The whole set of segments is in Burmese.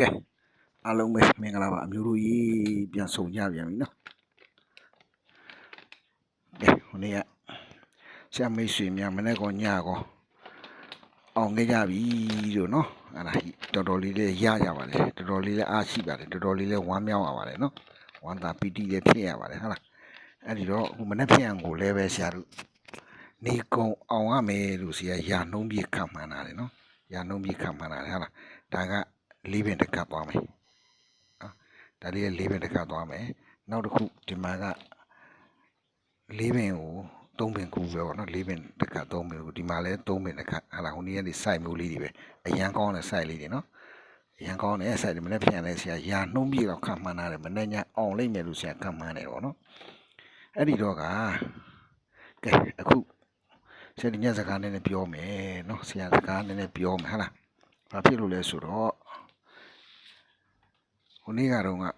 ကဲအားလုံးပဲမင်္ဂလာပါအမျိုးတို့ကြီးပြန်ဆုံကြပြန်ပြီနော်ကဲဟိုနေ့ကဆရာမိတ်ဆွေများမနေ့ကညကောအောင်ခဲ့ကြပြီလို့နော်အဲ့ဒါတော်တော်လေးလေးရကြပါတယ်တော်တော်လေးလေးအားရှိပါတယ်တော်တော်လေးလေးဝမ်းမြောက်ရပါတယ်နော်ဝမ်းသာပီတိလေးဖြစ်ရပါတယ်ဟုတ်လားအဲ့ဒီတော့အခုမနေ့ပြန်ကိုလည်းပဲဆရာတို့နေကုံအောင်ရမယ်လို့ဆရာရာနှုံးပြေခံမှန်းတာလေနော်ရာနှုံးပြေခံမှန်းတာလေဟုတ်လားဒါက လေးပင်တစ်ကပ်သွားမယ်နော်ဒါလေးလေးပင်တစ်ကပ်သွားမယ်နောက်တစ်ခုဒီမှာကလေးပင်ကိုသုံးပင်ကူပဲပေါ့နော်လေးပင်တစ်ခါသုံးပင်ကူဒီမှာလဲသုံးပင်တစ်ခါဟာလာဟိုနေ့ကနေ site မျိုးလေးတွေပဲအရန်ကောင်းတဲ့ site လေးတွေနော်အရန်ကောင်းတဲ့ site တွေမနေ့ပြန်လဲဆရာရာနှုံးပြေတော့ခံမှန်းရတယ်မနေ့ညအောင်လိုက်မယ်လို့ဆရာခံမှန်းတယ်ပေါ့နော်အဲ့ဒီတော့ကကဲအခုဆရာဒီညစကားနည်းနည်းပြောမယ်နော်ဆရာစကားနည်းနည်းပြောမယ်ဟာလားဘာဖြစ်လို့လဲဆိုတော့ဟို နေ့ကတော့ကနော်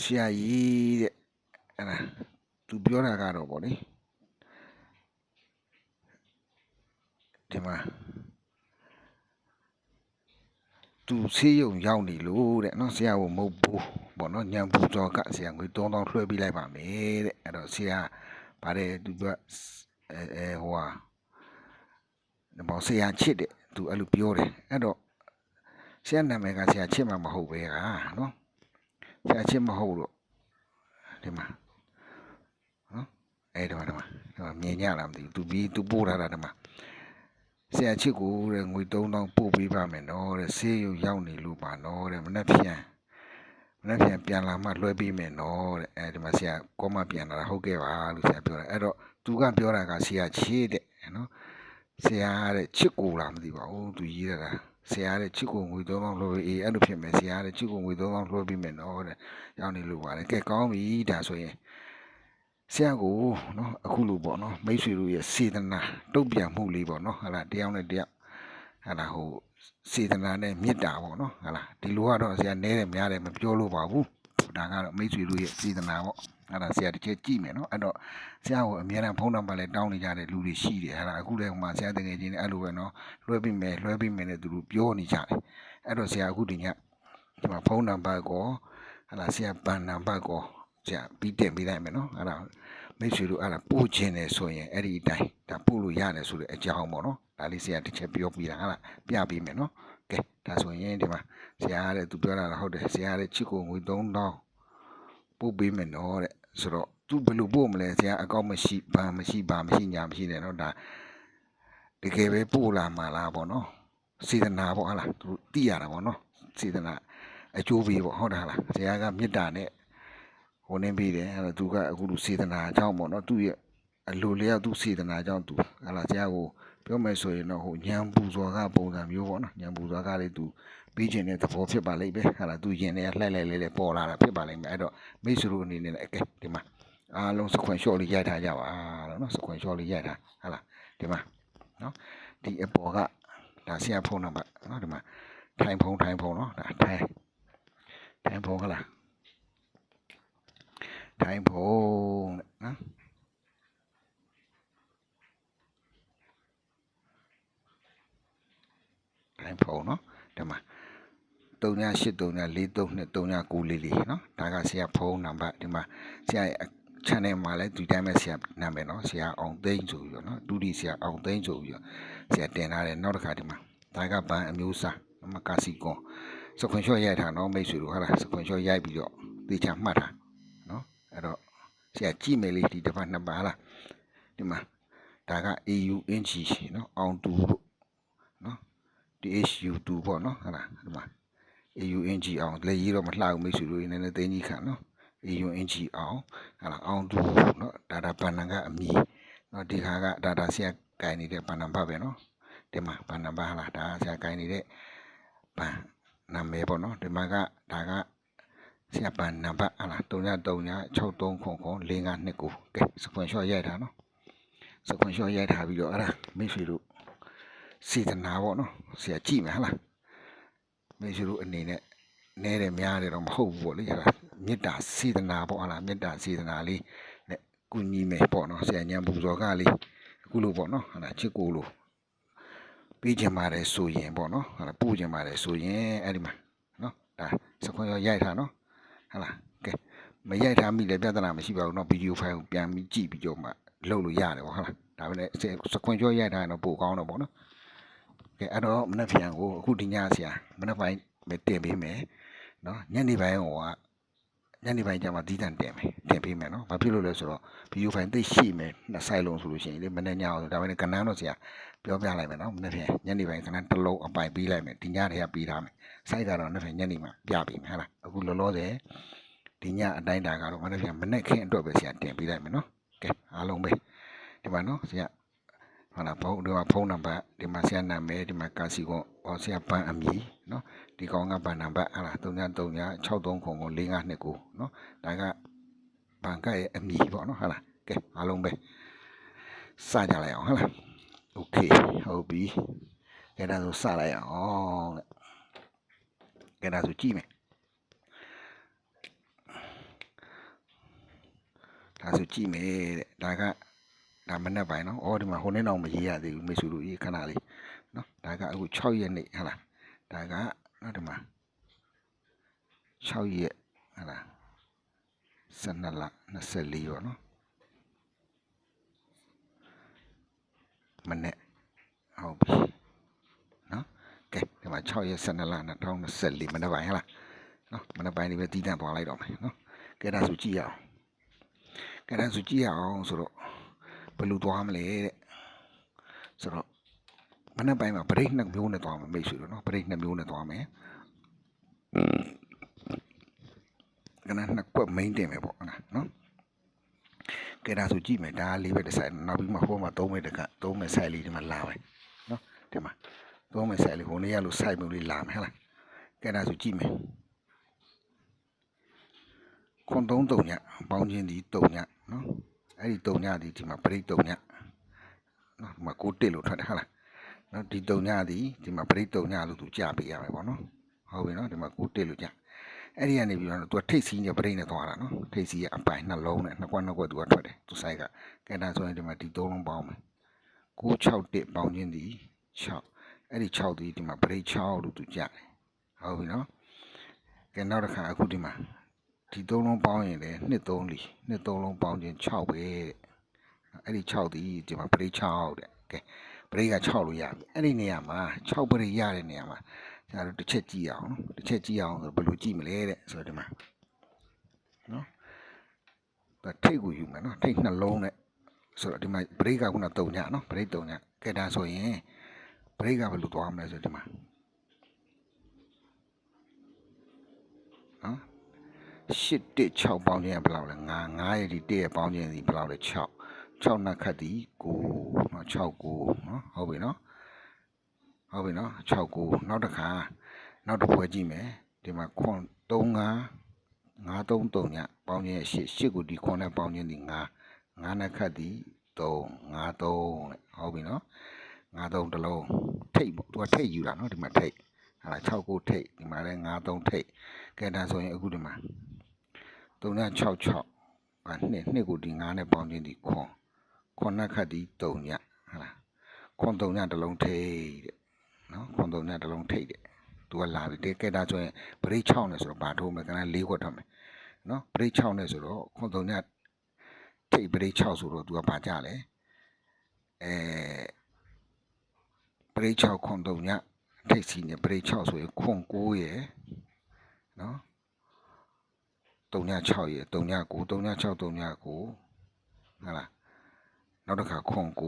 ဆရာကြီးတဲ့အဲ့ဒါသူပြောတာကတော့ဗောလေဒီမှာသူဆေးရုံရောက်နေလို့တဲ့နော်ဆရာကမဟုတ်ဘူးဗောနော်ညံပူတော်ကဆရာငွေ3000လွှဲပေးလိုက်ပါမယ်တဲ့အဲ့တော့ဆရာဗါတယ်သူကအဲအဲဟိုဟာဒီမောင်ဆရာချစ်တဲ့သူအဲ့လိုပြောတယ်အဲ့တော့ ဆရာနာမည်ကဆရာချစ်မှာမဟုတ်ပဲဟာနော်ဆရာချစ်မဟုတ်တော့ဒီမှာနော်အဲ့တော့ဒီမှာဒီမှာမြင်ကြလားမသိဘူးသူပြီးသူပို့ထားတာဒီမှာဆရာချစ်ကိုတဲ့ငွေ3000ပို့ပေးပါမယ်နော်တဲ့ဆေးရုံရောက်နေလို့ပါနော်တဲ့မနေ့ပြန်မနေ့ပြန်ပြန်လာမှလွှဲပေးမယ်နော်တဲ့အဲဒီမှာဆရာကောမပြန်လာတာဟုတ်ကဲ့ပါလို့ဆရာပြောတယ်အဲ့တော့သူကပြောတာကဆရာချစ်တဲ့နော်ဆရာတဲ့ချစ်ကိုလားမသိပါဘူးသူရေးရတာ ဆရာတဲ့ချစ်ကိုငွေ3000လွှဲပေးအေးအဲ့လိုဖြစ်မယ်ဆရာတဲ့ချစ်ကိုငွေ3000လွှဲပေးမယ်နော်တဲ့ရောက်နေလို့ပါတယ်ကဲကောင်းပြီဒါဆိုရင်ဆရာကိုနော်အခုလိုပေါ့နော်မိတ်ဆွေတို့ရဲ့စေတနာတုတ်ပြန်မှုလေးပေါ့နော်ဟာလားတယောက်နဲ့တယောက်ဟာလားဟိုစေတနာနဲ့မေတ္တာပေါ့နော်ဟာလားဒီလိုကတော့ဆရာနဲတယ်များတယ်မပြောလို့ပါဘူးဒါကတော့မိတ်ဆွေတို့ရဲ့စေတနာပေါ့ အဲ့ဒါဆရာတစ်ချက်ကြည့်မယ်နော်အဲ့တော့ဆရာကိုအများအားဖုန်းနံပါတ်လည်းတောင်းနေကြတဲ့လူတွေရှိတယ်ဟာလားအခုလည်းဟိုမှာဆရာတကယ်ချင်းအဲ့လိုပဲနော်လွှဲပြီးမယ်လွှဲပြီးမယ်နဲ့သူတို့ပြောနေကြတယ်အဲ့တော့ဆရာအခုဒီညဒီမှာဖုန်းနံပါတ်ကိုဟာလားဆရာပန်နံပါတ်ကိုဆရာပြီးတင်ပေးလိုက်မယ်နော်အဲ့ဒါမိတ်ဆွေတို့အဲ့ဒါပို့ခြင်းတယ်ဆိုရင်အဲ့ဒီအတိုင်းဒါပို့လို့ရတယ်ဆိုတဲ့အကြောင်းပေါ့နော်ဒါလေးဆရာတစ်ချက်ပြောပြတာဟာလားပြပေးမယ်နော်ကဲဒါဆိုရင်ဒီမှာဆရာတဲ့သူပြောတာဟုတ်တယ်ဆရာတဲ့ချစ်ကိုငွေ3000ပို့ပေးမယ်နော်တဲ့ ဆိုတော့သူဘယ်လိုပို့မလဲဆရာအကောင့်မရှိဘာမရှိဘာမရှိညာမရှိတယ်နော်ဒါတကယ်ပဲပို့လာမှာလားပေါ့နော်စေတနာပေါ့ဟာလားသူသိရတာပေါ့နော်စေတနာအကျိုးပေးပေါ့ဟုတ်တာလားဆရာကမေတ္တာနဲ့ဟိုနေပြီးတယ်အဲ့တော့သူကအခုလူစေတနာအကြောင်းပေါ့နော်သူရဲ့အလိုလျောက်သူစေတနာအကြောင်းသူဟာလားဆရာကိုပြောမယ်ဆိုရင်တော့ဟိုညံပူစော်ကပုံစံမျိုးပေါ့နော်ညံပူစော်ကလေးသူ ပြီးကျင်တဲ့သဘောဖြစ်ပါလိမ့်မယ်ဟာလားသူရင်ထဲလှိုက်လိုက်လေးလေးပေါ်လာတာဖြစ်ပါလိမ့်မယ်အဲ့တော့မိတ်ဆွေတို့အနေနဲ့လည်းအကဲဒီမှာအားလုံးစခွန်ရှော့လေးရိုက်ထားကြပါလို့နော်စခွန်ရှော့လေးရိုက်ထားဟာလားဒီမှာနော်ဒီအပေါ်ကဒါဆရာဖုန်းနံပါတ်နော်ဒီမှာထိုင်ဖုန်းထိုင်ဖုန်းနော်ဒါထိုင်ထိုင်ဖုန်းဟလားထိုင်ဖုန်းနော်ထိုင်ဖုန်းနော်ဒီမှာ 3983432994လေးလေးနော်ဒါကဆရာဖုန်းနံပါတ်ဒီမှာဆရာရဲ့ channel မှာလည်းဒီတိုင်းပဲဆရာနာမည်နော်ဆရာအောင်သိန်းဆိုပြီးတော့နော်ဒုတိဆရာအောင်သိန်းဆိုပြီးတော့ဆရာတင်ထားတယ်နောက်တစ်ခါဒီမှာဒါကဘန်အမျိုးအစားမကာစီကွန်စခွန်ရှော့ရိုက်ထားနော်မိတ်ဆွေတို့ဟာလားစခွန်ရှော့ရိုက်ပြီးတော့သေချာမှတ်တာနော်အဲ့တော့ဆရာကြည့်မယ်လေဒီတစ်ပတ်နှစ်ပတ်ဟာလားဒီမှာဒါက AUNG နော်အောင်တူလို့နော် DHU2 ပေါ့နော်ဟာလားဒီမှာ AUNG အောင်လက်ရေးတော့မလှဘူးမိတ်ဆွေတို့နည်းနည်းသိကြီးခံနော် AUNG အောင်ဟာလားအောင်တူနော်ဒါဒါဘန်နံကအမီနော်ဒီခါကဒါဒါဆရာကင်နေတဲ့ဘန်နံပါပဲနော်ဒီမှာဘန်နံပါဟာလားဒါဆရာကင်နေတဲ့ဘန်နာမည်ပေါ့နော်ဒီမှာကဒါကဆရာပန်နံပါတ်ဟာလား33363994529ကဲစကွန်ရှော့ရိုက်တာနော်စကွန်ရှော့ရိုက်ထားပြီးတော့အဲ့ဒါမိတ်ဆွေတို့စေတနာပေါ့နော်ဆရာကြည့်မယ်ဟာလား မိတ်ဆွေတို့အနေနဲ့နဲတယ်များတယ်တော့မဟုတ်ဘူးပေါ့လေအဲ့ဒါမေတ္တာစေတနာပေါ့ဟာလားမေတ္တာစေတနာလေးနဲ့ကုညီမယ်ပေါ့နော်ဆရာညံပူဇော်ကလေးအခုလိုပေါ့နော်ဟာလားချစ်ကိုလိုပေးခြင်းပါတယ်ဆိုရင်ပေါ့နော်ဟာလားပို့ခြင်းပါတယ်ဆိုရင်အဲ့ဒီမှာနော်ဒါစခွန်ရောရိုက်ထားနော်ဟာလားကဲမရိုက်ထားမိလည်းပြဿနာမရှိပါဘူးနော်ဗီဒီယိုဖိုင်ကိုပြန်ပြီးကြည့်ပြီးတော့မှလုပ်လို့ရတယ်ပေါ့ဟာလားဒါပဲလေစခွန်ကျော်ရိုက်ထားရင်တော့ပိုကောင်းတော့ပေါ့နော် ကဲအဲ့တော့မနေ့ပြန်ကိုအခုဒီညဆရာမနေ့ပိုင်းပဲတင်ပေးမယ်နော်ညနေပိုင်းဟိုကညနေပိုင်းကျမှဒီတန်တင်မယ်တင်ပေးမယ်နော်ဘာဖြစ်လို့လဲဆိုတော့ဗီဒီယိုဖိုင်သိရှိမယ်နှစ်ဆိုင်လုံးဆိုလို့ရှိရင်လေမနေ့ညအောင်ဒါပဲလေကဏ္ဍတော့ဆရာပြောပြလိုက်မယ်နော်မနေ့ပြန်ညနေပိုင်းခဏတစ်လုံးအပိုင်ပေးလိုက်မယ်ဒီညတည်းကပေးထားမယ်စိုက်ကတော့နေ့ပြန်ညနေမှာပြပေးမယ်ဟဟလားအခုလောလောဆယ်ဒီညအတိုင်းတာကတော့မနေ့ပြန်မနေ့ခင်းအတွက်ပဲဆရာတင်ပေးလိုက်မယ်နော်ကဲအားလုံးပဲဒီမှာနော်ဆရာ ဟုတ်လားဖုန်းဒီမှာဖုန်းနံပါတ်ဒီမှာဆရာနာမည်ဒီမှာကာစီကွန်ဟောဆရာပန်းအမည်နော်ဒီကောင်ကပန်းနံပါတ်ဟလား3339 63ခု9529နော်ဒါကဘန်ကရဲ့အမည်ပေါ့နော်ဟုတ်လားကဲအားလုံးပဲစကြလိုက်အောင်ဟုတ်လား โอเคဟုတ်ပြီအဲ့ဒါဆိုစလိုက်အောင်တဲ့အဲ့ဒါဆိုကြည့်မယ်ဒါဆိုကြည့်မယ်တဲ့ဒါက ဒါမနေ့ပိုင်းနော်အော်ဒီမှာဟိုနေ့တော့မရေးရသေးဘူးမေစုလို့ရေးခဏလေးနော်ဒါကအခု6ရက်နေ့ဟဟလားဒါကနော်ဒီမှာ6ရက်ဟဟလား12လ24ရောနော်မနေ့ဟုတ်ပြီနော်ကဲဒီမှာ6ရက်12လ2024မနေ့ပိုင်းဟလားနော်မနေ့ပိုင်းလေးပဲတည်တံ့သွားလိုက်တော့မယ်နော်ကဲဒါဆိုကြည့်ရအောင်ကဲဒါဆိုကြည့်ရအောင်ဆိုတော့ ဘယ်လိုသွားမလဲတဲ့ဆိုတော့မနေ့ပိုင်းမှာ break နှစ်မျိုးနဲ့သွားမယ်မိတ်ဆွေတို့နော် break နှစ်မျိုးနဲ့သွားမယ်ကနနှစ်ကွက် main တင်မယ်ပေါ့နော်ကဲဒါဆိုကြည့်မယ်ဒါလေးပဲတစ်ဆိုင်နောက်ပြီးမှဟိုမှာသုံးမယ်တကသုံးမယ်ဆိုင်လေးဒီမှာလာမယ်နော်ဒီမှာသုံးမယ်ဆိုင်လေးဟိုနေ့ရလို့ဆိုင်မျိုးလေးလာမယ်ဟဲ့လားကဲဒါဆိုကြည့်မယ်ခွန်သုံးတုံညပေါင်းချင်းဒီတုံညနော် အဲ့ဒီတုံညဒီဒီမှာပရိတ်တုံညနော်ဒီမှာကိုတစ်လို့ထွက်တယ်ဟဲ့လားနော်ဒီတုံညဒီဒီမှာပရိတ်တုံညလို့သူကြပေးရမယ်ပေါ့နော်ဟုတ်ပြီနော်ဒီမှာကိုတစ်လို့ကြအဲ့ဒီကနေပြီးတော့သူကထိတ်စီးနေပရိနဲ့သွားတာနော်ထိတ်စီးရဲ့အပိုင်နှလုံးနဲ့နှစ်ကွက်နှစ်ကွက်သူကထွက်တယ်သူဆိုင်ကကဲဒါဆိုရင်ဒီမှာဒီသုံးလုံးပေါင်းမယ်961ပေါင်းခြင်းဒီ6အဲ့ဒီ6ဒီဒီမှာပရိ6လို့သူကြတယ်ဟုတ်ပြီနော်ကဲနောက်တစ်ခါအခုဒီမှာ ဒီသုံးလုံးပေါင်းရင်လည်း2 3လီ2 3လုံးပေါင်းခြင်း6ပဲတဲ့အဲ့ဒီ6ဒီဒီမှာပရိ6တဲ့ကဲပရိက6လို့ရပြီအဲ့ဒီနေရာမှာ6ပရိရတဲ့နေရာမှာကျွန်တော်တို့တစ်ချက်ကြည့်အောင်နော်တစ်ချက်ကြည့်အောင်ဆိုဘယ်လိုကြည့်မလဲတဲ့ဆိုတော့ဒီမှာနော်ဒါထိတ်ကိုယူမယ်နော်ထိတ်နှလုံးနဲ့ဆိုတော့ဒီမှာဘရိတ်ကခုနတုံညနော်ဘရိတ်တုံညကဲဒါဆိုရင်ဘရိတ်ကဘယ်လိုသွားမလဲဆိုတော့ဒီမှာ 816ပေါင်းခြင်းကဘယ်လောက်လဲ9 9ရဲ့ဒီ1ရဲ့ပေါင်းခြင်းစီဘယ်လောက်လဲ6 6နက်ခတ်ဒီ9နော်69နော်ဟုတ်ပြီနော်ဟုတ်ပြီနော်69နောက်တစ်ခါနောက်တစ်ပွဲကြည့်မယ်ဒီမှာခွန်35 933ညပေါင်းခြင်းရဲ့8 8ကိုဒီခွန်နဲ့ပေါင်းခြင်းဒီ9 9နက်ခတ်ဒီ3 53လေဟုတ်ပြီနော်53တလုံးထိတ်ပေါ့သူကထိတ်ယူတာနော်ဒီမှာထိတ်ဟာ6ကိုထိတ်ဒီမှာလဲ53ထိတ်ကဲဒါဆိုရင်အခုဒီမှာ 3ည6 6ဟာနှစ်နှစ်ကိုဒီ9နဲ့ပေါင်းခြင်းဒီခွန်ခွန်နှစ်ခတ်ဒီ3ညဟာလားခွန်3ညတစ်လုံးထိတ်တဲ့နော်ခွန်3ညတစ်လုံးထိတ်တဲ့သူကလာပြီတဲကဲဒါဆိုရင်ပရိတ်6နဲ့ဆိုတော့ဘာထိုးမလဲကန၄ခွက်ထားမယ်နော်ပရိတ်6နဲ့ဆိုတော့ခွန်3ညထိတ်ပရိတ်6ဆိုတော့သူကဘာကြလဲအဲပရိတ်6ခွန်3ညထိတ်စီနဲ့ပရိတ်6ဆိုရင်ခွန်9ရယ်နော် 3ည6ရယ်3ည9 3ည6 3ည9ဟုတ်လားနောက်တစ်ခါခွန်9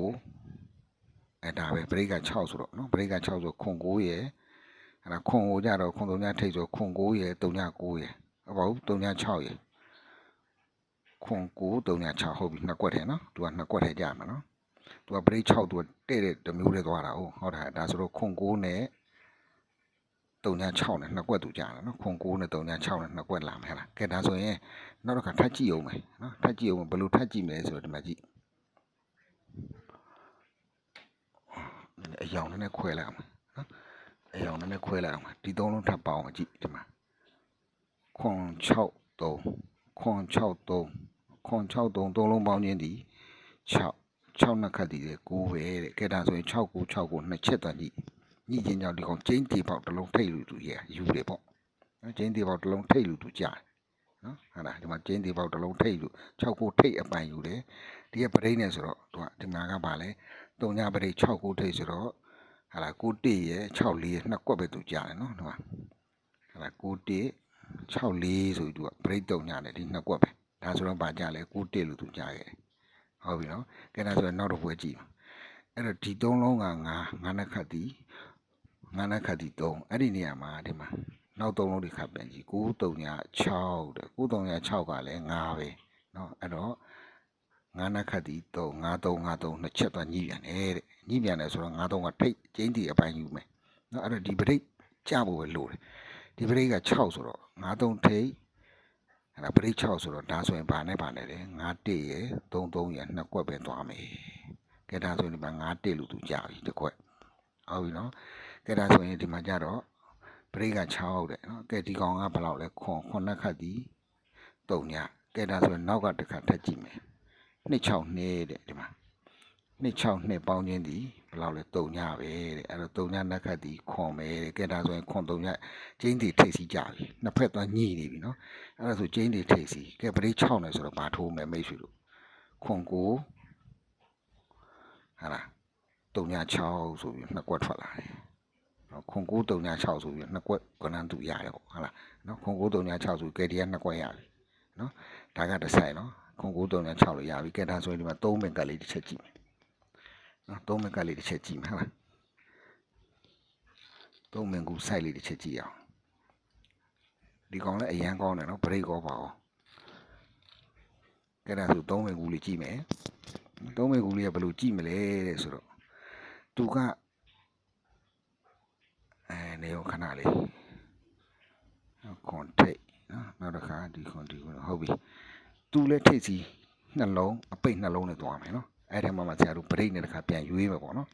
အဲဒါပဲပရိတ်က6ဆိုတော့နော်ပရိတ်က6ဆိုခွန်9ရယ်အဲ့ဒါခွန်ကိုကြတော့ခွန်3ညထိတ်ဆိုခွန်9ရယ်3ည9ရယ်ဟုတ်ပါဘူး3ည6ရယ်ခွန်9 3ည6ဟုတ်ပြီနှစ်ကွက်ထဲနော်သူကနှစ်ကွက်ထဲကြာမှာနော်သူကပရိတ်6သူကတဲ့တဲ့တစ်မျိုးလေးသွားတာဟုတ်ဟုတ်တာဒါဆိုတော့ခွန်9နဲ့ 3ည6နဲ့နှစ်ကွက်သူကြာတယ်နော်ခွန်9နဲ့3ည6နဲ့နှစ်ကွက်လာမယ်ဟဲ့လားကဲဒါဆိုရင်နောက်တစ်ခါထပ်ကြည့်အောင်မယ်နော်ထပ်ကြည့်အောင်ဘယ်လိုထပ်ကြည့်မလဲဆိုတော့ဒီမှာကြည့်အယောင်နဲ့ခွဲလိုက်အောင်နော်အယောင်နဲ့ခွဲလိုက်အောင်ဒီသုံးလုံးထပ်ပေါအောင်ကြည့်ဒီမှာခွန်6 3ခွန်6 3ခွန်6 3သုံးလုံးပေါင်းခြင်းဒီ6 6နှစ်ခတ်တည်တယ်9ပဲတဲ့ကဲဒါဆိုရင်6 9 6ကိုနှစ်ချက်သွားကြည့် ညှိချင်းကြောင့်ဒီကောင်ကျင်းတီပေါက်တစ်လုံးထိတ်လို့သူရဲ့ယူတယ်ပေါ့နော်ကျင်းတီပေါက်တစ်လုံးထိတ်လို့သူကြားနော်ဟာလားဒီမှာကျင်းတီပေါက်တစ်လုံးထိတ်လို့6ကိုထိတ်အပိုင်ယူတယ်ဒီကပရိနေဆိုတော့သူကဒီမှာကပါလဲ3ညပရိ6ကိုထိတ်ဆိုတော့ဟာလား9တိရဲ့6လေးရဲ့နှစ်ကွက်ပဲသူကြားတယ်နော်ဒီမှာဟာလား9တိ6လေးဆိုပြီးသူကပရိ3ညနဲ့ဒီနှစ်ကွက်ပဲဒါဆိုတော့ဗာကြလဲ9တိလို့သူကြားခဲ့တယ်ဟုတ်ပြီနော်ကဲဒါဆိုရင်နောက်တစ်ပွဲကြည့်ပါအဲ့တော့ဒီ3လုံးက9 9နှစ်ခတ်တီ 9နှစ်ခတ်တီ3အဲ့ဒီနေရာမှာဒီမှာနောက်3လုံးတွေခတ်ပြန်ကြည့်9 3ည6တဲ့9 3ည6ကလည်း9ပဲเนาะအဲ့တော့9နှစ်ခတ်တီ3 9 3 9 3နှစ်ချက်သွားညှိပြန်တယ်တဲ့ညှိပြန်တယ်ဆိုတော့9 3ကထိတ်ကျင်းတီအပိုင်းယူမယ်เนาะအဲ့တော့ဒီပရိတ်ကြဖို့ပဲလိုတယ်ဒီပရိတ်က6ဆိုတော့9 3ထိတ်အဲ့ဒါပရိတ်6ဆိုတော့ဒါဆိုရင်ဘာနဲ့ဘာနဲ့လဲ9တိရယ်3 3ရယ်နှစ်ကွက်ပဲသွားမယ်ကဲဒါဆိုရင်ဒီမှာ9တိလို့သူကြာပြီတစ်ခွက်ဟုတ်ပြီနော် ကဲဒါဆိုရင်ဒီမှာကြတော့ပရိတ်က6တဲ့နော်ကဲဒီကောင်ကဘယ်လောက်လဲခွန်ခွန်နှစ်ခတ်ဒီ3ညကဲဒါဆိုရင်နောက်ကတစ်ခါထပ်ကြည့်မယ်26နှစ်တဲ့ဒီမှာ26နှစ်ပေါင်းချင်းဒီဘယ်လောက်လဲ3ညပဲတဲ့အဲ့တော့3ညနှစ်ခတ်ဒီခွန်ပဲတဲ့ကဲဒါဆိုရင်ခွန်3ညကျင်းတီထိတ်စီကြပြီနှစ်ဖက်သွားညှိနေပြီနော်အဲ့ဒါဆိုကျင်းတီထိတ်စီကဲပရိတ်6နဲ့ဆိုတော့ဘာထိုးမယ်မိတ်ဆွေတို့ခွန်ကိုဟာလား3ည6ဆိုပြီးနှစ်ကွက်ထွက်လာတယ် နော်ခွန်ကို3ည6ဆိုပြီးနှစ်ကွက်ကနန်းသူရတယ်ပေါ့ဟာလားနော်ခွန်ကို3ည6ဆိုကဲဒီကနှစ်ကွက်ရပြီနော်ဒါကတစ်ဆိုင်နော်ခွန်ကို3ည6လို့ရပြီကဲဒါဆိုရင်ဒီမှာ3မင်ကတ်လေးတစ်ချက်ကြည့်မယ်နော်3မင်ကတ်လေးတစ်ချက်ကြည့်မယ်ဟာလား3မင်ကူစိုက်လေးတစ်ချက်ကြည့်အောင်ဒီကောင်လည်းအရန်ကောင်းတယ်နော်ဘရိတ်ကောပါအောင်ကဲဒါဆို3မင်ကူလေးကြည့်မယ်3မင်ကူလေးကဘယ်လိုကြည့်မလဲတဲ့ဆိုတော့သူက အဲနေရောခဏလေးကွန်ထိတ်နော်နောက်တစ်ခါဒီကွန်ဒီကွန်ဟုတ်ပြီသူလည်းထိတ်စီနှလုံးအပိတ်နှလုံးနဲ့သွားမယ်နော်အဲ့ထဲမှာမှဆရာတို့ဘရိတ်နဲ့တစ်ခါပြန်ရွေးမယ်ပေါ့နော်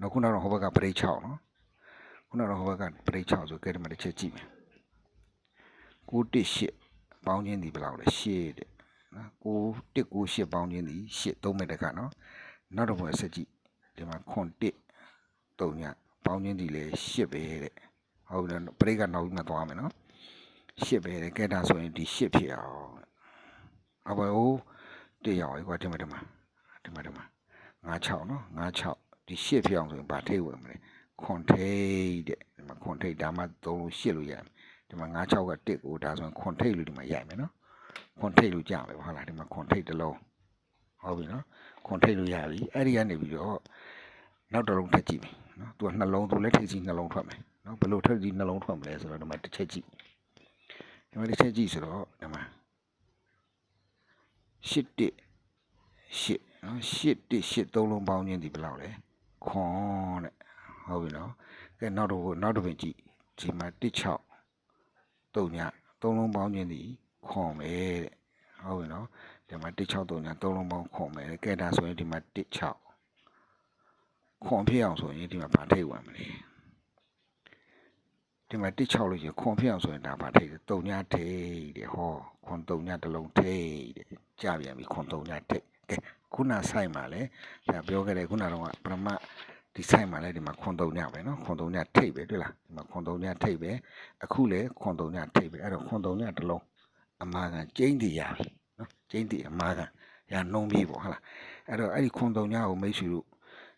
နောက်ခုနကတော့ဟိုဘက်ကဘရိတ်6နော်ခုနကတော့ဟိုဘက်ကဘရိတ်6ဆိုကဲဒီမှာတစ်ချက်ကြည့်မယ်9 1 8ပေါင်းချင်းဒီဘယ်လောက်လဲ8တဲ့နော်9 1 9 8ပေါင်းချင်းဒီ8 3မိနစ်ကနော်နောက်တစ်ပွဲဆက်ကြည့်ဒီမှာခွန်1 3ည ပေါင်းချင်းဒီလေ8ပဲတဲ့ဟုတ်တယ်ပရိတ်ကနောက်ပြီးမှသွားမယ်နော်8ပဲတဲ့ကဲဒါဆိုရင်ဒီ8ဖြစ်အောင်အဘိုးတရအောင်ကွာဒီမှာဒီမှာဒီမှာဒီမှာ96နော်96ဒီ8ဖြစ်အောင်ဆိုရင်ဗာထိတ်ဝင်မလဲခွန်ထိတ်တဲ့ဒီမှာခွန်ထိတ်ဒါမှသုံးလို့8လို့ရမယ်ဒီမှာ96က1ကိုဒါဆိုရင်ခွန်ထိတ်လို့ဒီမှာရိုက်မယ်နော်ခွန်ထိတ်လို့ကြမယ်ဟုတ်လားဒီမှာခွန်ထိတ်တစ်လုံးဟုတ်ပြီနော်ခွန်ထိတ်လို့ရပြီအဲ့ဒီကနေပြီးတော့နောက်တစ်လုံးထပ်ကြည့်မယ် နော်သူကနှလုံးသူလည်းထိတ်စီနှလုံးထွက်မယ်နော်ဘယ်လိုထက်စီနှလုံးထွက်မလဲဆိုတော့ဒီမှာတစ်ချက်ကြည့်ဒီမှာတစ်ချက်ကြည့်ဆိုတော့ဒီမှာရှစ်တစ်ရှစ်နော်ရှစ်တစ်ရှစ်သုံးလုံးပေါင်းခြင်းဒီဘယ်လောက်လဲခွန်တဲ့ဟုတ်ပြီနော်ကဲနောက်တော့နောက်တော့ပြင်ကြည့်ဒီမှာ16 3ညသုံးလုံးပေါင်းခြင်းဒီခွန်ပဲတဲ့ဟုတ်ပြီနော်ဒီမှာ16 3ညသုံးလုံးပေါင်းခွန်ပဲကဲဒါဆိုရင်ဒီမှာ16ခွ န်ဖြစ်အောင်ဆိုရင်ဒီမှာဗာထိတ်ဝင်မလဲဒီမှာ16လို့ရခွန်ဖြစ်အောင်ဆိုရင်ဒါဗာထိတ်တုံညထိတ်တဲ့ဟောခွန်တုံညတစ်လုံးထိတ်တဲ့ကြပြန်ပြီခွန်တုံညထိတ်ကဲခုနဆိုင်မှာလဲဒါပြောခဲ့တယ်ခုနတော့ကပရမဒီဆိုင်မှာလဲဒီမှာခွန်တုံညပဲနော်ခွန်တုံညထိတ်ပဲတွေ့လားဒီမှာခွန်တုံညထိတ်ပဲအခုလဲခွန်တုံညထိတ်ပဲအဲ့တော့ခွန်တုံညတစ်လုံးအမာကန်ကျင်းတည်ရပြီနော်ကျင်းတည်အမာကန်ရနှုံးပြေးပေါ့ဟုတ်လားအဲ့တော့အဲ့ဒီခွန်တုံညကိုမိတ်ဆွေတို့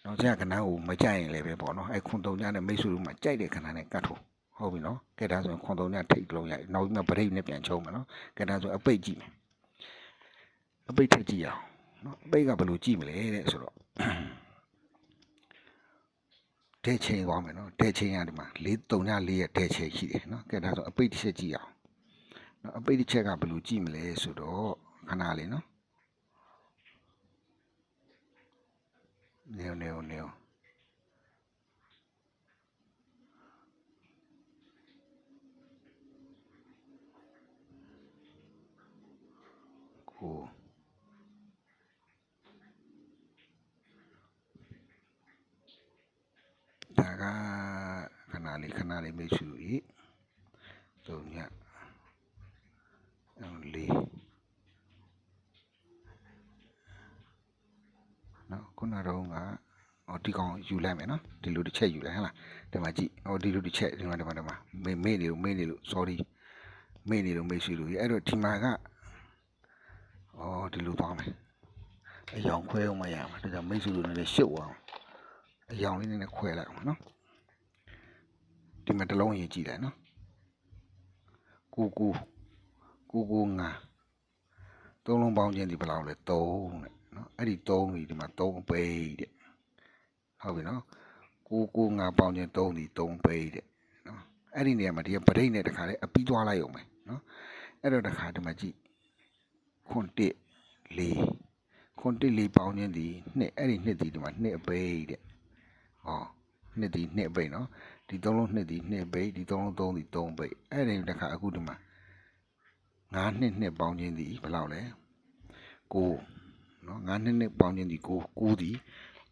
နော်ကြာကနန်းကိုမကြိုက်ရင်လည်းပဲပေါ့နော်အဲ့ခွန်တုံညနဲ့မိတ်ဆွေတို့မှကြိုက်တဲ့ခဏနဲ့ကတ်ထုတ်ဟုတ်ပြီနော်ကဲဒါဆိုရင်ခွန်တုံညထိတ်လုံးရနောက်ပြီးမှပရိတ်နဲ့ပြန်ချုံမယ်နော်ကဲဒါဆိုအပိတ်ကြည့်မယ်အပိတ်ထက်ကြည့်အောင်နော်အပိတ်ကဘယ်လိုကြည့်မလဲတဲ့ဆိုတော့တဲ့ချိန်သွားမယ်နော်တဲ့ချိန်ရဒီမှာ၄3ည4ရက်တဲ့ချိန်ရှိတယ်နော်ကဲဒါဆိုအပိတ်တစ်ချက်ကြည့်အောင်နော်အပိတ်တစ်ချက်ကဘယ်လိုကြည့်မလဲဆိုတော့ခဏလေးနော် နေနေနေကိုဒါကခဏလေးခဏလေးမိတ်ဆွေကြီးသုံးညအဲ့လေးနော်ခုန ဒီကောင် ယူလိုက်မယ်နော်ဒီလိုတစ်ချက်ယူလိုက်ဟဟလားဒီမှာကြည့်ဟောဒီလိုတစ်ချက်ဒီမှာဒီမှာဒီမှာမေ့မေ့နေလို့မေ့နေလို့ sorry မေ့နေလို့မေ့ရှိလို့အဲ့တော့ဒီမှာကဩဒီလိုသွားမယ်အယောင်ခွဲအောင်မရမှာဒါကြောင့်မိတ်ဆွေတို့လည်းရှုပ်အောင်အယောင်လေးနည်းနည်းခွဲလိုက်အောင်နော်ဒီမှာတစ်လုံးရေးကြည့်လိုက်နော်ကိုကိုကိုကိုငါသုံးလုံးပေါင်းခြင်းဒီဘယ်လောက်လဲ3တဲ့နော်အဲ့ဒီ3ကြီးဒီမှာ3အပိတ်တဲ့ ဟုတ်ပြီနော်ကိုကိုငါပေါင်းခြင်း3ဒီ3ပိတ်တဲ့နော်အဲ့ဒီနေရာမှာဒီကပရိတ်နဲ့တခါလေအပြီးသွားလိုက်အောင်မယ်နော်အဲ့တော့တခါဒီမှာကြည့်ခွန်တစ်လေးခွန်တစ်လေးပေါင်းခြင်းဒီနှစ်အဲ့ဒီနှစ်ဒီဒီမှာနှစ်အပိတ်တဲ့ဟောနှစ်ဒီနှစ်အပိတ်နော်ဒီသုံးလုံးနှစ်ဒီနှစ်အပိတ်ဒီသုံးလုံးသုံးဒီသုံးအပိတ်အဲ့ဒီတခါအခုဒီမှာငါးနှစ်နှစ်ပေါင်းခြင်းဒီဘယ်လောက်လဲကိုနော်ငါးနှစ်နှစ်ပေါင်းခြင်းဒီကိုကိုဒီ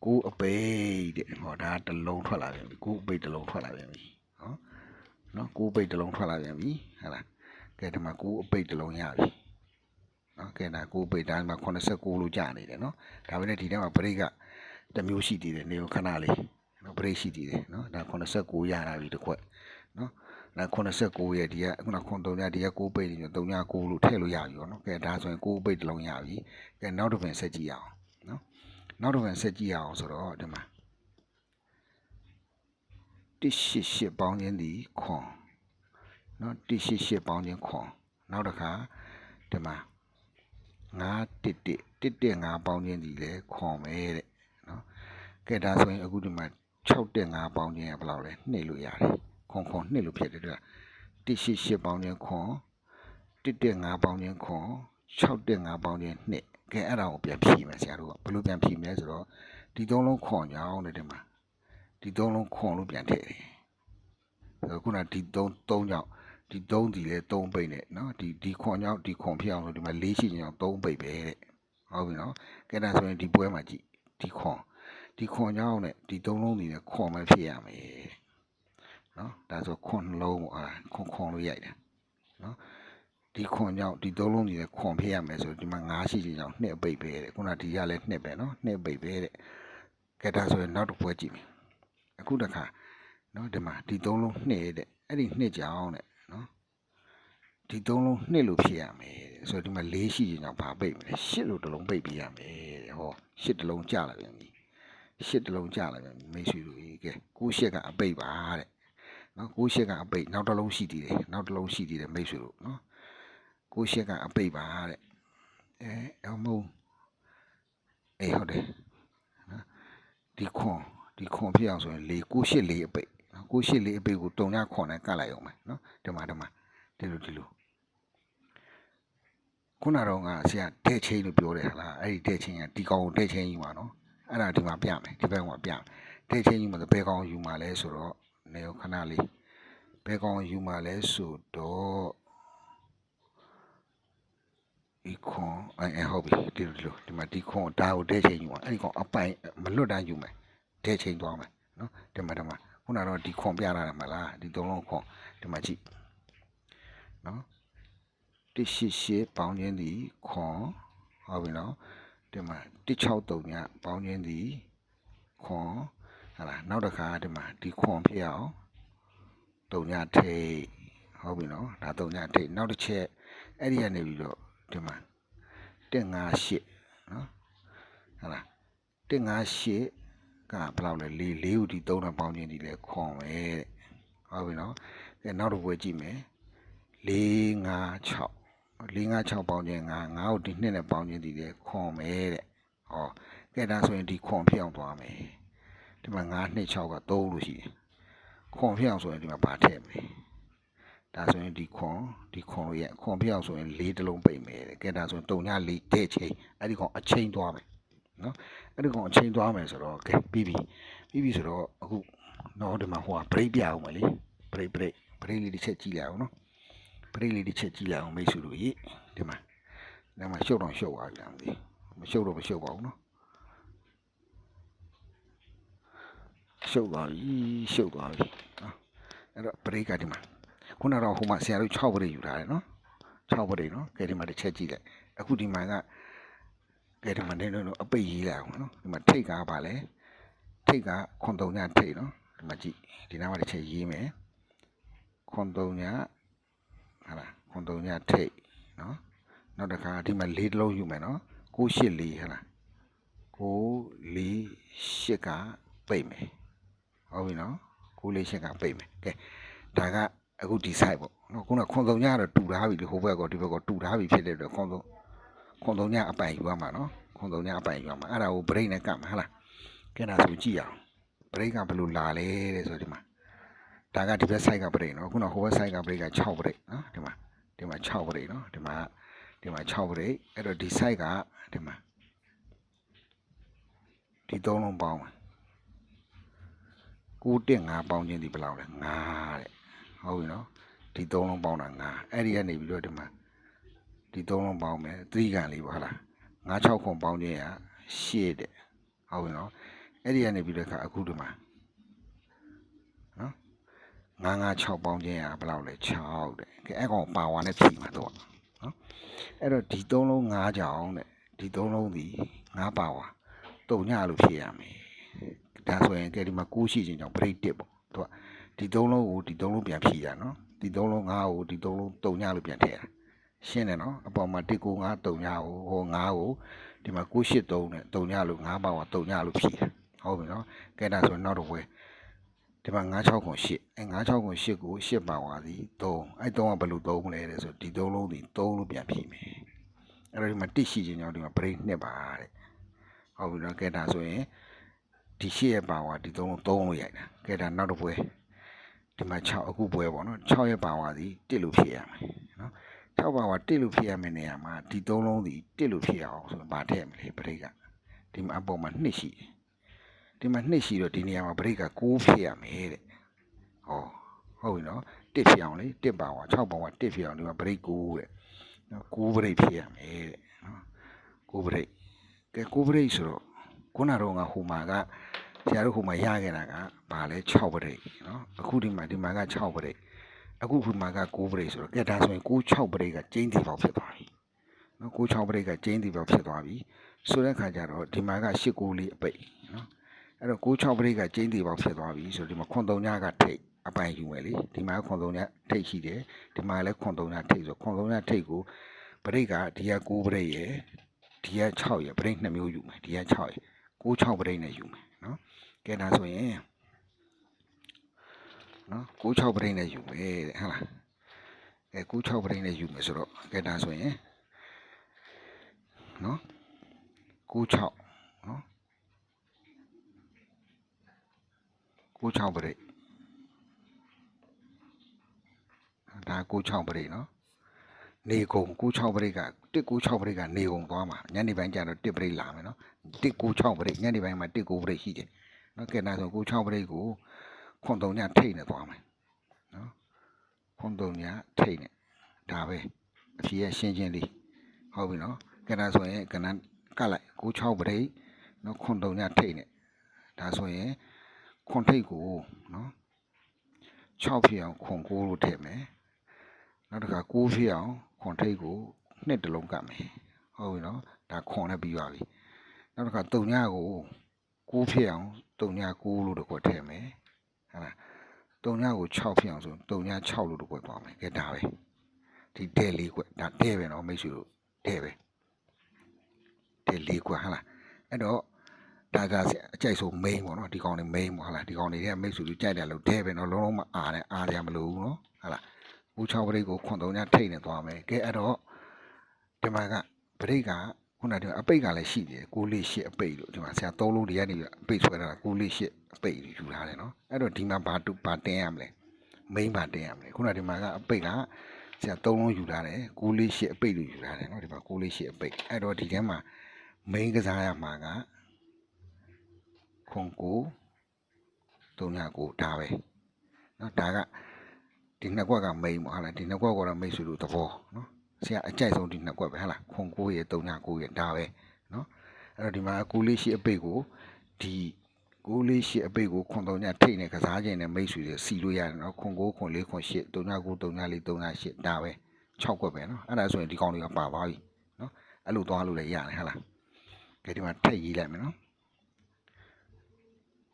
ကိုအပိတ်တဲ့ဟောဒါတစ်လုံးထွက်လာပြန်ပြီကိုအပိတ်တစ်လုံးထွက်လာပြန်ပြီဟောနော်ကိုအပိတ်တစ်လုံးထွက်လာပြန်ပြီဟဟလားကဲဒီမှာကိုအပိတ်တစ်လုံးရပြီနော်ကဲဒါကိုအပိတ်ဒါမှ89လို့ကြာနေတယ်နော်ဒါပေမဲ့ဒီထဲမှာပရိတ်ကတစ်မျိုးရှိသေးတယ်နေခဏလေးနော်ပရိတ်ရှိသေးတယ်နော်ဒါ89ရတာပြီတစ်ခွက်နော်ဒါ89ရဲ့ဒီကခုနခွန်3ညဒီက6ပိတ်နေ3ည9လို့ထည့်လို့ရပြီပေါ့နော်ကဲဒါဆိုရင်6ပိတ်တစ်လုံးရပြီကဲနောက်တစ်ပင်ဆက်ကြည့်ရအောင် နော်နောက်တစ်ပင်ဆက်ကြည့်ရအောင်ဆိုတော့ဒီမှာ188ပေါင်းခြင်းဒီခွန်နော်188ပေါင်းခြင်းခွန်နောက်တစ်ခါဒီမှာ911 115ပေါင်းခြင်းဒီလဲခွန်ပဲတဲ့နော်ကဲဒါဆိုရင်အခုဒီမှာ615ပေါင်းခြင်းကဘယ်လောက်လဲနှိပ်လို့ရတယ်ခွန်ခွန်နှိပ်လို့ဖြစ်တယ်တဲ့188ပေါင်းခြင်းခွန်115ပေါင်းခြင်းခွန်615ပေါင်းခြင်းနှိပ် ကဲအဲ့ဒါကိုပြန်ဖြည့်မယ်ဆရာတို့ကဘယ်လိုပြန်ဖြည့်မလဲဆိုတော့ဒီသုံးလုံးခွန်ကြောင်းတဲ့ဒီမှာဒီသုံးလုံးခွန်လို့ပြန်ထည့်တယ်ဆိုခုနဒီသုံးသုံးကြောင်းဒီသုံးဒီလဲသုံးပိတ်နဲ့နော်ဒီဒီခွန်ကြောင်းဒီခွန်ဖြစ်အောင်လို့ဒီမှာ၄ရှိကြောင်းသုံးပိတ်ပဲတဲ့ဟုတ်ပြီနော်ကဲဒါဆိုရင်ဒီပွဲမှာကြည့်ဒီခွန်ဒီခွန်ကြောင်းနဲ့ဒီသုံးလုံးဒီနဲ့ခွန်ပဲဖြစ်ရမယ်နော်ဒါဆိုခွန်နှလုံးပေါ့အာခွန်ခွန်လို့ရိုက်တယ်နော် ဒီခွန်ကြောင့်ဒီသုံးလုံးဒီနဲ့ခွန်ဖြစ်ရမယ်ဆိုဒီမှာ၅ရှိချင်းကြောင့်နှစ်အပိတ်ပဲတဲ့ခုနဒီကလည်းနှစ်ပဲနော်နှစ်အပိတ်ပဲတဲ့ကဲဒါဆိုရင်နောက်တစ်ပွဲကြည့်မယ်အခုတခါနော်ဒီမှာဒီသုံးလုံးနှစ်တဲ့အဲ့ဒီနှစ်ကြောင်းတဲ့နော်ဒီသုံးလုံးနှစ်လို့ဖြစ်ရမယ်တဲ့ဆိုတော့ဒီမှာ၄ရှိချင်းကြောင့်ဘာပိတ်မလဲ၈လို့တစ်လုံးပိတ်ပြရမယ်တဲ့ဟော၈တစ်လုံးကြာလာပြန်ပြီ၈တစ်လုံးကြာလာပြန်ပြီမိတ်ဆွေတို့ကြီးကဲကိုရှက်ကအပိတ်ပါတဲ့နော်ကိုရှက်ကအပိတ်နောက်တစ်လုံးရှိသေးတယ်နောက်တစ်လုံးရှိသေးတယ်မိတ်ဆွေတို့နော် ကိုရှက်ကအပိတ်ပါတဲ့အဲအမုံအေးဟုတ်တယ်နော်ဒီခွန်ဒီခွန်ဖြစ်အောင်ဆိုရင်၄ကိုရှက်၄အပိတ်နော်ကိုရှစ်လေးအပိတ်ကိုတုံညခွန်နဲ့ကတ်လိုက်အောင်မယ်နော်ဒီမှာဒီမှာဒီလိုဒီလိုခုနတော့ကဆရာတဲ့ချင်းလို့ပြောတယ်ဟာလားအဲ့ဒီတဲ့ချင်းကဒီကောင်ကိုတဲ့ချင်းယူမှာနော်အဲ့ဒါဒီမှာပြမယ်ဒီဘက်ကပြမယ်တဲ့ချင်းယူမှာဘယ်ကောင်ယူမှာလဲဆိုတော့နေခဏလေးဘယ်ကောင်ယူမှာလဲဆိုတော့ ဒီခွန်အဲဟုတ်ပြီဒီလိုဒီမှာဒီခွန်ဒါကိုတဲ့ချင်းယူမှာအဲ့ဒီကောင်အပိုင်မလွတ်တန်းယူမယ်တဲ့ချင်းသွားမယ်နော်ဒီမှာဒီမှာခုနတော့ဒီခွန်ပြလာတယ်မလားဒီသုံးလုံးခွန်ဒီမှာကြည့်နော်တရှိရှိပေါင်းခြင်းဒီခွန်ဟုတ်ပြီနော်ဒီမှာ163ညပေါင်းခြင်းဒီခွန်ဟာလားနောက်တစ်ခါဒီမှာဒီခွန်ဖြစ်အောင်တုံညထိတ်ဟုတ်ပြီနော်ဒါတုံညထိတ်နောက်တစ်ချက်အဲ့ဒီကနေပြီးတော့ ဒီမှာ158နော်ဟာလား158ကဘယ်လောက်လဲ၄၄ဦးဒီ၃နဲ့ပေါင်းခြင်းဒီလဲခွန်ပဲတဲ့ဟုတ်ပြီနော်ကဲနောက်တစ်ပွဲကြည့်မယ်၄၅6 4 5 6ပေါင်းခြင်း9 9ကိုဒီနှစ်နဲ့ပေါင်းခြင်းဒီလဲခွန်မယ်တဲ့ဟောကဲဒါဆိုရင်ဒီခွန်ဖြစ်အောင်သွားမယ်ဒီမှာ9 2 6က3လို့ရှိတယ်ခွန်ဖြစ်အောင်ဆိုရင်ဒီမှာဘာထည့်မလဲ ဒါဆိုရင်ဒီခွန်ဒီခွန်လို့ရခွန်ဖြစ်အောင်ဆိုရင်၄တလုံးပိတ်မယ်တဲ့ကဲဒါဆိုရင်3ည4တဲ့ချိန်အဲ့ဒီကောင်အချိန်သွားမယ်နော်အဲ့ဒီကောင်အချိန်သွားမယ်ဆိုတော့ကဲပြီးပြီပြီးပြီဆိုတော့အခုတော့ဒီမှာဟိုက break ပြအောင်မယ်လေ break break break လေးတစ်ချက်ကြည့်လိုက်အောင်နော် break လေးတစ်ချက်ကြည့်လိုက်အောင်မိတ်ဆွေတို့ရေဒီမှာဒီမှာရှုပ်တော့ရှုပ်သွားပြီလားမသိမရှုပ်တော့မရှုပ်ပါဘူးနော်ရှုပ်သွားပြီရှုပ်သွားပြီနော်အဲ့တော့ break ကဒီမှာ ခုနကတော့ဟိုမှာဆရာတို့6 break ယူထားတယ်နော်6 break နော်ကဲဒီမှာတစ်ချက်ကြည့်လိုက်အခုဒီမှာကကဲဒီမှာနေလို့အပိတ်ရေးလိုက်အောင်နော်ဒီမှာထိတ်ကားပါလဲထိတ်ထိတ်ကခွန်တုံညထိတ်နော်ဒီမှာကြည့်ဒီနားမှာတစ်ချက်ရေးမယ်ခွန်တုံညဟာလားခွန်တုံညထိတ်နော်နောက်တစ်ခါဒီမှာလေးတစ်လုံးယူမယ်နော်984ဟာလား948ကပိတ်မယ်ဟုတ်ပြီနော်948ကပိတ်မယ်ကဲဒါက အခုဒီ site ပေါ့နော်ခုနကခွန်တုံညကတော့တူထားပြီလေဟိုဘက်ကဒီဘက်ကတူထားပြီဖြစ်တဲ့အတွက်ခွန်တုံခွန်တုံညအပိုင်ယူရမှာနော်ခွန်တုံညအပိုင်ယူရမှာအဲ့ဒါကို break နဲ့ကတ်မှာဟာလားကဲဒါဆိုကြည့်အောင်ဘရိတ်ကဘယ်လိုလာလဲတဲ့ဆိုဒီမှာဒါကဒီဘက် side ကဘရိတ်နော်ခုနဟိုဘက် side ကဘရိတ်က6ဘရိတ်နော်ဒီမှာဒီမှာ6ဘရိတ်နော်ဒီမှာဒီမှာ6ဘရိတ်အဲ့တော့ဒီ side ကဒီမှာဒီသုံးလုံးပေါင်းမယ်9တက်5ပေါင်းခြင်းဒီဘယ်လောက်လဲ5တဲ့ ဟုတ်ပြီနော်ဒီသုံးလုံးပေါင်းတာ5အဲ့ဒီကနေပြီးတော့ဒီမှာဒီသုံးလုံးပေါင်းမယ်သတိကန်လေးပေါ့ဟုတ်လား9 6ခွန်ပေါင်းခြင်းက8တဲ့ဟုတ်ပြီနော်အဲ့ဒီကနေပြီးတော့ခါအခုဒီမှာနော်956ပေါင်းခြင်းရဘယ်လောက်လဲ6တဲ့ကဲအဲ့ကောင်ပါဝါနဲ့ဖြီမှာတော့နော်အဲ့တော့ဒီသုံးလုံး9ကြောင်တဲ့ဒီသုံးလုံးဒီ9ပါဝါတုံညလို့ဖြည့်ရမယ်ဒါဆိုရင်ကဲဒီမှာ9ရှိခြင်းကြောင့် break တစ်ပေါ့သူက ဒီသုံးလုံးကိုဒီသုံးလုံးပြန်ဖြည့်ရနော်ဒီသုံးလုံး9ကိုဒီသုံးလုံးတုံညလို့ပြန်ထည့်ရရှင်းတယ်နော်အပေါ်မှာ195တုံညကိုဟို9ကိုဒီမှာ983နဲ့တုံညလို့9ပါဝါတုံညလို့ဖြည့်တယ်ဟုတ်ပြီနော်ကဲဒါဆိုနောက်တော့ဝဲဒီမှာ96ခွန်8အဲ96ခွန်8ကို8ပါသွားသည်3အဲ3ကဘယ်လို3မလဲတဲ့ဆိုဒီ3လုံးဒီ3လို့ပြန်ဖြည့်မယ်အဲ့တော့ဒီမှာတစ်ရှိခြင်းကြောင့်ဒီမှာ break နှစ်ပါတဲ့ဟုတ်ပြီနော်ကဲဒါဆိုရင်ဒီ8ရဲ့ပါဝါဒီ3လုံး3လို့ရိုက်တာကဲဒါနောက်တော့ဝဲ ဒီမှာ6အခုပွဲပေါ့နော်6ရဲ့ပါဝါသည်1လို့ဖြည့်ရမယ်နော်6ပါဝါ1လို့ဖြည့်ရမယ့်နေရာမှာဒီ3လုံးဒီ1လို့ဖြည့်အောင်ဆိုရင်ဗာထည့်မလဲ break ကဒီမှာအပေါ်မှာ2ရှိတယ်ဒီမှာနှစ်ရှိတော့ဒီနေရာမှာဘရိတ်က6ဖြစ်ရမယ်တဲ့ဟောဟုတ်ပြီနော်1ဖြစ်အောင်လေ1ပါဝါ6ပါဝါ1ဖြစ်အောင်ဒီမှာဘရိတ်6တဲ့နော်6ဘရိတ်ဖြစ်ရမယ်တဲ့နော်6ဘရိတ်ကဲ6ဘရိတ်ဆိုတော့ခုနတော့ကဟိုမှာက ဆရာတို့ဟိုမှာရခဲ့တာကဘာလဲ6ဘရိတ်နော်အခုဒီမှာဒီမှာက6ဘရိတ်အခုဒီမှာက6ဘရိတ်ဆိုတော့ကဲဒါဆိုရင်6 6ဘရိတ်ကကျင်းတီပေါက်ဖြစ်သွားပြီနော်6 6ဘရိတ်ကကျင်းတီပေါက်ဖြစ်သွားပြီဆိုတဲ့ခါကျတော့ဒီမှာက8 9လေးအပိတ်နော်အဲ့တော့96ပရိတ်ကကျင်းတီပေါက်ဖြစ်သွားပြီဆိုတော့ဒီမှာခွန်3ညကထိတ်အပိုင်ယူမယ်လေဒီမှာခွန်3ညထိတ်ရှိတယ်ဒီမှာလည်းခွန်3ညထိတ်ဆိုခွန်3ညထိတ်ကိုပရိတ်ကဒီက9ပရိတ်ရယ်ဒီက6ရယ်ပရိတ်2မျိုးယူမယ်ဒီက6ရယ်96ပရိတ်နဲ့ယူမယ်နော် ကဲဒါဆိုရင်နော်96ပရိတ်နဲ့ယူမယ်တဲ့ဟုတ်လားအဲ96ပရိတ်နဲ့ယူမယ်ဆိုတော့ကဲဒါဆိုရင်နော်96နော်96ပရိတ်ဒါ96ပရိတ်နော်နေကုံ96ပရိတ်က196ပရိတ်ကနေကုံသွားမှာညနေပိုင်းကျတော့1ပရိတ်လာမယ်နော်196ပရိတ်ညနေပိုင်းမှာ19ပရိတ်ရှိတယ် နော်ကဲဒါဆို96ပရိတ်ကိုခွန်တုံညထိတ်နေသွားမယ်နော်ခွန်တုံညထိတ်နေဒါပဲအဖြေရရှင်းချင်းလေးဟုတ်ပြီနော်ကဲဒါဆိုရင်ကနန်းကတ်လိုက်96ပရိတ်နော်ခွန်တုံညထိတ်နေဒါဆိုရင်ခွန်ထိတ်ကိုနော်6ဖြစ်အောင်ခွန်9လို့ထည့်မယ်နောက်တစ်ခါ9ဖြစ်အောင်ခွန်ထိတ်ကိုနှစ်တလုံးကတ်မယ်ဟုတ်ပြီနော်ဒါခွန်နဲ့ပြီးပါပြီနောက်တစ်ခါတုံညကို9ဖြစ်အောင် တုံည9လို့တစ်ခွက်ထည့်မယ်ဟုတ်လားတုံညကို6ဖြစ်အောင်ဆိုတုံည6လို့တစ်ခွက်သွားမယ်ကဲဒါပဲဒီဒဲလေးခွက်ဒါဒဲပဲနော်မိတ်ဆွေတို့ဒဲပဲဒဲလေးခွက်ဟုတ်လားအဲ့တော့ဒါကအကြိုက်ဆုံး main ပေါ့နော်ဒီကောင်နေ main ပေါ့ဟာလားဒီကောင်နေတဲ့မိတ်ဆွေတို့ကြိုက်တယ်လို့ဒဲပဲနော်လုံးလုံးမအားနဲ့အားရမလို့ဘူးနော်ဟာလားဘူး6ပရိတ်ကိုခွန်3ညထိတ်နေသွားမယ်ကဲအဲ့တော့ဒီမှာကပရိတ်က ခုနကအပိတ်ကလည်းရှိတယ်ကိုလေးရှစ်အပိတ်လို့ဒီမှာဆရာသုံးလုံးတွေကနေအပိတ်ဆွဲထားတာကိုလေးရှစ်အပိတ်ယူထားတယ်နော်အဲ့တော့ဒီမှာဘာတူဘာတင်ရမလဲမိန်းဘာတင်ရမလဲခုနဒီမှာကအပိတ်ကဆရာသုံးလုံးယူထားတယ်ကိုလေးရှစ်အပိတ်လို့ယူထားတယ်နော်ဒီမှာကိုလေးရှစ်အပိတ်အဲ့တော့ဒီထဲမှာမိန်းကစားရမှာကခွန်ကို39ဒါပဲနော်ဒါကဒီနှစ်ကွက်ကမိန်းပေါ့ဟာလားဒီနှစ်ကွက်ကတော့မိတ်ဆွေတို့သဘောနော် ဆရာအကြိုက်ဆုံးဒီနှစ်ကွက်ပဲဟာလားခွန်ကိုရဲ့39ရဲ့ဒါပဲเนาะအဲ့တော့ဒီမှာကိုလေးရှိအပိတ်ကိုဒီကိုလေးရှိအပိတ်ကိုခွန်39ထိတ်နေကစားခြင်းနဲ့မိတ်ဆွေတွေစီလို့ရတယ်เนาะခွန်ကိုခွန်လေးခွန်8 39 39 38ဒါပဲ6ကွက်ပဲเนาะအဲ့ဒါဆိုရင်ဒီကောင်တွေကပါသွားပြီเนาะအဲ့လိုသွားလို့လည်းရတယ်ဟာလားကဲဒီမှာထည့်ရေးလိုက်မယ်เนาะ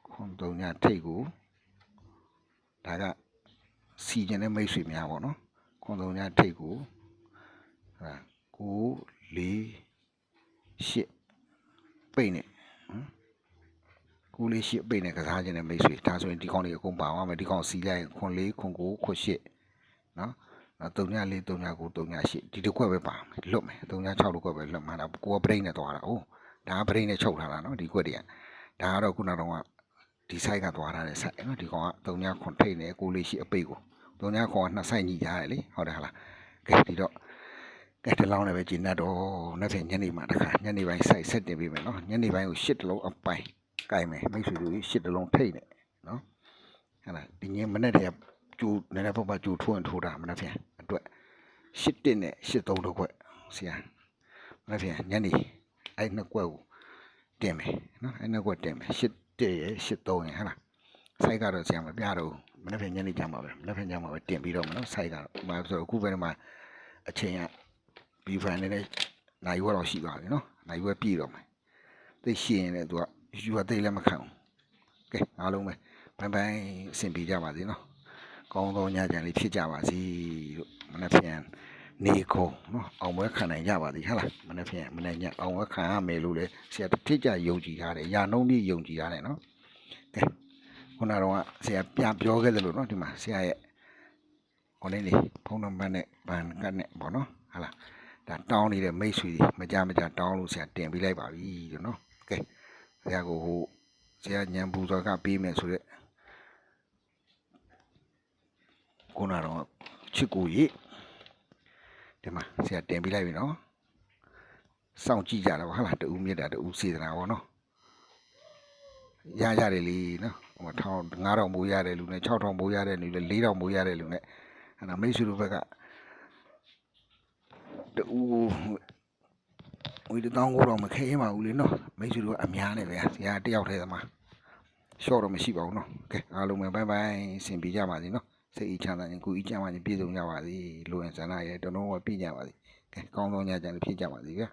ခွ ခွန်သုံးညထိတ်ကိုဒါကစီကျင်တဲ့မိတ်ဆွေများပေါ့နော်ခွန်သုံးညထိတ်ကို ဟာကိုလေးရှစ်ပိတ်နေဟမ်ကိုလေးရှစ်ပိတ်နေကစားခြင်းတဲ့မိတ်ဆွေဒါဆိုရင်ဒီကောင်လေးအကုန်ပါသွားမယ်ဒီကောင်စီလိုက်ရင်ခွန်လေးခွန်ကိုခွန်ရှစ်နော်နော်3ည4 3ည9 3ည8ဒီတစ်ခွက်ပဲပါမယ်လွတ်မယ်3ည6တစ်ခွက်ပဲလွတ်မှာဒါကိုကပရိတ်နဲ့သွားတာဟုတ်ဒါကပရိတ်နဲ့ချုပ်ထားတာနော်ဒီခွက်တွေကဒါကတော့ခုနကတော့ကဒီ site ကသွားထားတဲ့ site နော်ဒီကောင်က3ညခွန်ထိတ်နေကိုလေးရှိအပိတ်ကို3ညခွန်ကနှစ် site ညီကြတယ်လေဟုတ်တယ်ဟလားကဲဒီတော့ ကဲတလောင်းလည်းပဲကျင်းတတ်တော့နောက်ပြန်ညနေမှတစ်ခါညနေပိုင်း site ဆက်တင်ပေးမယ်နော်ညနေပိုင်းကို8တလုံးအပိုင်ကြိုင်မယ်မိတ်ဆွေတို့8တလုံးထိတ်နေနော်ဟဲ့လားဒီညမနေ့တည်းကကျူနည်းနည်းပေါ့ပါကျူထိုးရင်ထိုးတာမနှက်ဖြန်အတွက်ရှစ်တစ်နဲ့ရှစ်သုံးတော့ခွက်ဆရာမနှက်ဖြန်ညနေအဲ့နှစ်ခွက်ကိုတင်မယ်နော်အဲ့နှစ်ခွက်တင်မယ်ရှစ်တစ်ရယ်ရှစ်သုံးရယ်ဟဟလားစိုက်ကတော့ဆရာမပြတော့ဘူးမနှက်ဖြန်ညနေကြမှာပဲမနှက်ဖြန်ကြမှာပဲတင်ပြီးတော့မနော်စိုက်ကတော့ဟိုမှာဆိုတော့အခုပဲဒီမှာအချိန်က ဘီဖန်နဲ့နိုင်ဝက်တော့ရှိပါပြီနော်နိုင်ဝက်ပြည့်တော့မယ်သိရှိရင်လည်းသူကယူရသိလည်းမခံဘူးကဲအားလုံးပဲဘိုင်ဘိုင်အဆင်ပြေကြပါစေနော်ကောင်းသောညချမ်းလေးဖြစ်ကြပါစေလို့မနေ့ပြန်နေခုံနော်အောင်ပွဲခံနိုင်ကြပါသည်ဟုတ်လားမနေ့ပြန်မနေ့ညအောင်ပွဲခံရမယ်လို့လေဆရာတစ်ထစ်ကြယုံကြည်ထားတယ်ယာနှုံးပြီးယုံကြည်ထားတယ်နော်ကဲခုနကတော့ဆရာပြပြောခဲ့တယ်လို့နော်ဒီမှာဆရာရဲ့ဟိုလေးလေးဖုန်းနံပါတ်နဲ့ဘန်ကတ်နဲ့ပေါ့နော်ဟုတ်လား ဒါတောင်းနေတဲ့မိတ်ဆွေတွေမကြမကြတောင်းလို့ဆရာတင်ပေးလိုက်ပါပြီလို့နော်ကဲဆရာကိုဟိုဆရာညံပူဇော်ကပေးမယ်ဆိုတဲ့ခုနတော့ချစ်ကိုရေဒီမှာဆရာတင်ပေးလိုက်ပြီနော်စောင့်ကြည့်ကြတာပါဟုတ်လားတူမြစ်တာတူစေတနာပေါ့နော်ရရတယ်လीနော်ဟိုထောင်း9000မိုးရတယ်လူနဲ့6000မိုးရတယ်လူနဲ့4000မိုးရတယ်လူနဲ့အဲ့ဒါမိတ်ဆွေတို့ဘက်က တူဝီတောင်းကိုတော့မခဲရင်ပါဘူးလေနော်မိတ်ဆွေတို့ကအများနဲ့ပဲဆရာတယောက်တည်းသမားရှော့တော့မရှိပါဘူးနော်ကဲအားလုံးပဲဘိုင်ဘိုင်ဆင်ပြေကြပါစေနော်စိတ်အေးချမ်းသာရင်ကိုယ်အေးချမ်းသာရင်ပြည့်စုံကြပါစေလိုရင်ဆန္ဒရဲ့တလုံးဝပြည့်ကြပါစေကဲကောင်းသောညချမ်းလေးဖြစ်ကြပါစေဗျာ